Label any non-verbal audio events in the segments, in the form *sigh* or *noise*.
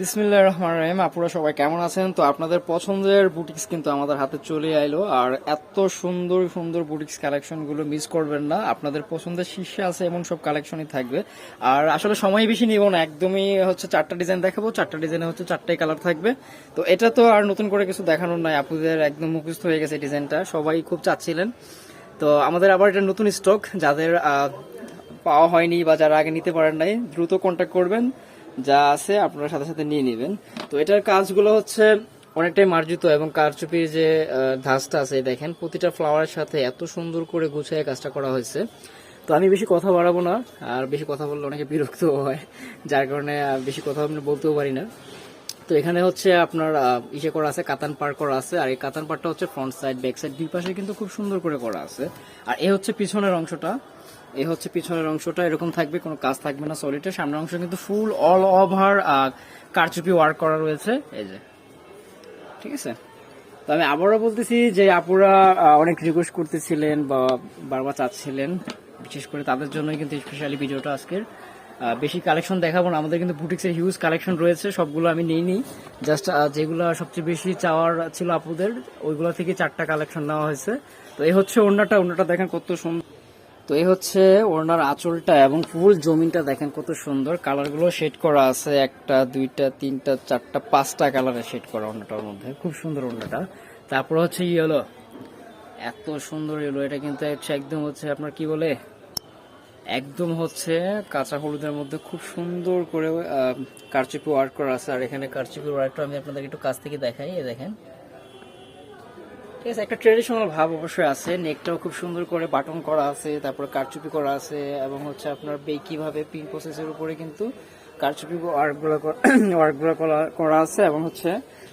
বিসমিল্লাহ রহমান রহিম, আপুরা সবাই কেমন আছেন? তো আপনাদের পছন্দের বুটিক্স কিন্তু আমাদের হাতে চলে আইলো, আর এত সুন্দর সুন্দর বুটিক্স কালেকশনগুলো মিস করবেন না। আপনাদের পছন্দের শীর্ষে আছে এমন সব কালেকশনই থাকবে। আর আসলে সময় বেশি নিব না, একদমই হচ্ছে চারটা ডিজাইন দেখাবো, চারটা ডিজাইনে হচ্ছে চারটাই কালার থাকবে। তো এটা তো আর নতুন করে কিছু দেখানোর নাই, আপুদের একদম মুখস্থ হয়ে গেছে ডিজাইনটা সবাই খুব চাচ্ছিলেন। তো আমাদের আবার এটা নতুন স্টক যাদের পাওয়া হয়নি বা যারা আগে নিতে পারেন নাই, দ্রুত কন্ট্যাক্ট করবেন। যা আছে আপনারা সাথে সাথে নিয়ে নেবেন। তো এটার কাজগুলো হচ্ছে অনেকটাই মার্জিত এবং কারচুপির যে ধাঁচটা আছে দেখেন, প্রতিটা ফ্লাওয়ারের সাথে এত সুন্দর করে গুছিয়ে কাজটা করা হয়েছে। তো আমি বেশি কথা বাড়াবো না, আর বেশি কথা বললে অনেকে বিরক্ত হয়, যার কারণে বেশি কথা আমি বলতেও পারি না। তো এখানে হচ্ছে আপনার ইসে করা আছে, কাতান পার করা আছে, আর এই কাতান পারটা হচ্ছে ফ্রন্ট সাইড ব্যাক সাইড দুই পাশে কিন্তু খুব সুন্দর করে করা আছে। আর এ হচ্ছে পিছনের অংশটা। এ হচ্ছে পিছনের অংশটা, এরকম থাকবে, কোনো কাজ থাকবে না সলিডের সামনের অংশ কিন্তু ফুল অল ওভার কারচুপি ওয়ার্ক করা রয়েছে। এই যে, ঠিক আছে? তো আমি আবারও বলতেছি যে আপুরা অনেক রিকোয়েস্ট করতেছিলেন বা বারবার চাচ্ছিলেন, বিশেষ করে তাদের জন্যই কিন্তু স্পেশালি ভিডিওটা আজকের। বেশি কালেকশন দেখাবো না, আমাদের কিন্তু বুটিক্সের হিউজ কালেকশন রয়েছে, সবগুলো আমি নিইনি জাস্ট যেগুলো সবচেয়ে বেশি চাওয়ার ছিল আপুদের, ওইগুলো থেকে চারটা কালেকশন নেওয়া হয়েছে। তো এই হচ্ছে ওড়নাটা ওড়নাটা দেখেন কত সুন্দর তো এই হচ্ছে ওড়নার আঁচলটা এবং ফুল জমিনটা দেখেন কত সুন্দর। কালারগুলো শেড করা আছে, একটা, দুইটা, তিনটা, চারটা, পাঁচটা কালারে শেড করা ওড়নাটার মধ্যে। খুব সুন্দর ওড়নাটা। তারপর হচ্ছে ইয়েলো। এত সুন্দর ইয়েলো, এটা কিন্তু হচ্ছে একদম হচ্ছে আপনার কি বলে? একদম হচ্ছে কাঁচা হলুদের মধ্যে খুব সুন্দর করে কারচুপি ওয়ার্ক করা আছে। আর এখানে কারচুপি ওয়ার্কটা আমি আপনাদের একটু কাছ থেকে দেখাই দেখেন। ঠিক একটা ট্রেডিশনাল ভাব অবশ্যই আছে। নেকটাও খুব সুন্দর করে বাটন করা আছে, তারপর কারচুপি করা আছে, এবং হচ্ছে আপনার বেকি ভাবে পিন প্রসেসের উপরে কিন্তু কারচুপি ওয়ার্কগুলো ওয়ার্কগুলো *coughs* করা আছে, এবং হচ্ছে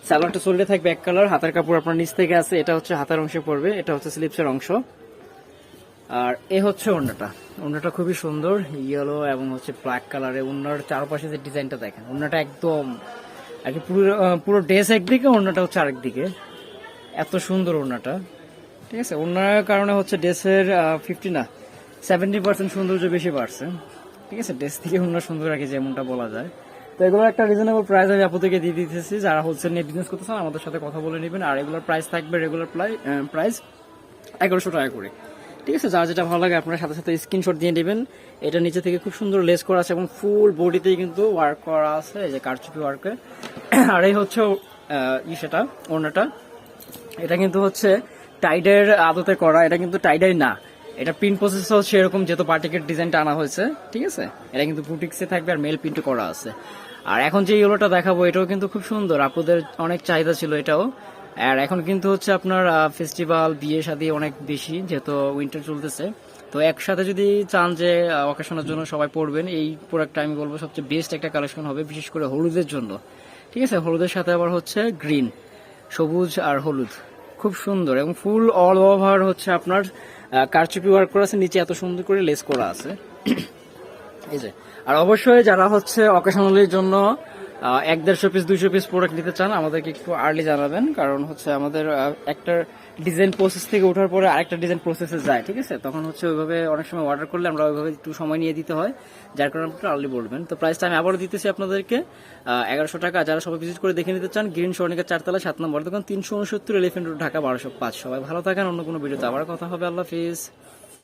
স্যালোয়ারটা চলতে থাকবে এক কালার হাতের কাপড় আপনার নিচ থেকে আছে, এটা হচ্ছে হাতের অংশে পড়বে, এটা হচ্ছে স্লিপসের অংশ। আর এ হচ্ছে ওড়নাটা। ওড়নাটা খুবই সুন্দর ইয়েলো এবং হচ্ছে ব্ল্যাক কালারে ওড়নার চারপাশে যে ডিজাইনটা দেখেন, ওড়নাটা একদম আর পুরো পুরো ড্রেস একদিকে, ওড়নাটা হচ্ছে আরেকদিকে। এত সুন্দর ওড়নাটা। ঠিক আছে? ওড়নার কারণে হচ্ছে ড্রেসের ফিফটি না সেভেন্টি পার্সেন্ট সৌন্দর্য বেশি বাড়ছে। ঠিক আছে? ড্রেস থেকে ওড়না সুন্দর রাখি যেমনটা বলা যায়। তো এগুলো একটা রিজনেবল প্রাইস আমি আপনাদেরকে দিয়ে দিতেছি। যারা হোলসেল নিয়ে বিজনেস করতেছেন আমাদের সাথে কথা বলে নেবেন। আর এগুলোর প্রাইস থাকবে রেগুলার প্রাইস এগারোশো টাকা করে। ঠিক আছে? যার যেটা ভালো লাগে আপনার সাথে সাথে স্ক্রিনশট দিয়ে নেবেন। এটা নিচে থেকে খুব সুন্দর লেস করা আছে এবং ফুল বডিতেই কিন্তু ওয়ার্ক করা আছে এই যে কারচুপি ওয়ার্কে আর এই হচ্ছে আহ, ই সেটা ওড়নাটা। এটা কিন্তু হচ্ছে টাইডের আদতে করা, এটা কিন্তু টাইডাই না। এটা প্রিন্ট প্রসেস হচ্ছে এরকম যেহেতু পার্টিকের ডিজাইনটা আনা হয়েছে, ঠিক আছে? এটা কিন্তু বুটিক্সে থাকবে আর মেল প্রিন্ট করা আছে। আর এখন যে ইয়েলোটা দেখাবো, এটাও কিন্তু খুব সুন্দর। আপনাদের অনেক চাহিদা ছিল এটাও। আর এখন কিন্তু হচ্ছে আপনার ফেস্টিভ্যাল বিয়ে শাদী অনেক বেশি, যেহেতু উইন্টার চলতেছে। তো একসাথে যদি চান যে অকেশনের জন্য সবাই পড়বেন এই প্রোডাক্টটা আমি বলব সবচেয়ে বেস্ট একটা কালেকশন হবে, বিশেষ করে হলুদের জন্য। ঠিক আছে? হলুদের সাথে আবার হচ্ছে গ্রিন সবুজ আর হলুদ। খুব সুন্দর এবং ফুল অল ওভার হচ্ছে আপনার কারচুপি ওয়ার্ক করা আছে, নিচে এত সুন্দর করে লেস করা আছে। এই যে। আর অবশ্যই যারা হচ্ছে অকেশনালির জন্য এক দেড়শো পিস দুইশো পিস প্রোডাক্ট নিতে চান, আমাদেরকে একটু আর্লি জানাবেন, কারণ হচ্ছে আমাদের একটা ডিজাইন প্রসেস থেকে ওঠার পরে আরেকটা ডিজাইন প্রসেসে যায়, ঠিক আছে? তখন হচ্ছে ওইভাবে অনেক সময় অর্ডার করলে আমরা ওইভাবে একটু সময় নিয়ে দিতে হয়, যার কারণে আপনি আর্লি বলবেন। তো প্রাইসটা আমি আবারও দিতেছি আপনাদেরকে। এগারোশো টাকা, যারা সবাই ভিজিট করে দেখে নিতে চান, গ্রিন স্বর্ণিকা চারতলা, সাত নম্বর দোকান, তিনশো উনসত্তর এলিফেন্ট রোড ঢাকা বারোশো পাঁচ। সবাই ভালো থাকেন, অন্য কোনো ভিডিওতে আবার কথা হবে। আল্লাহ হাফিজ।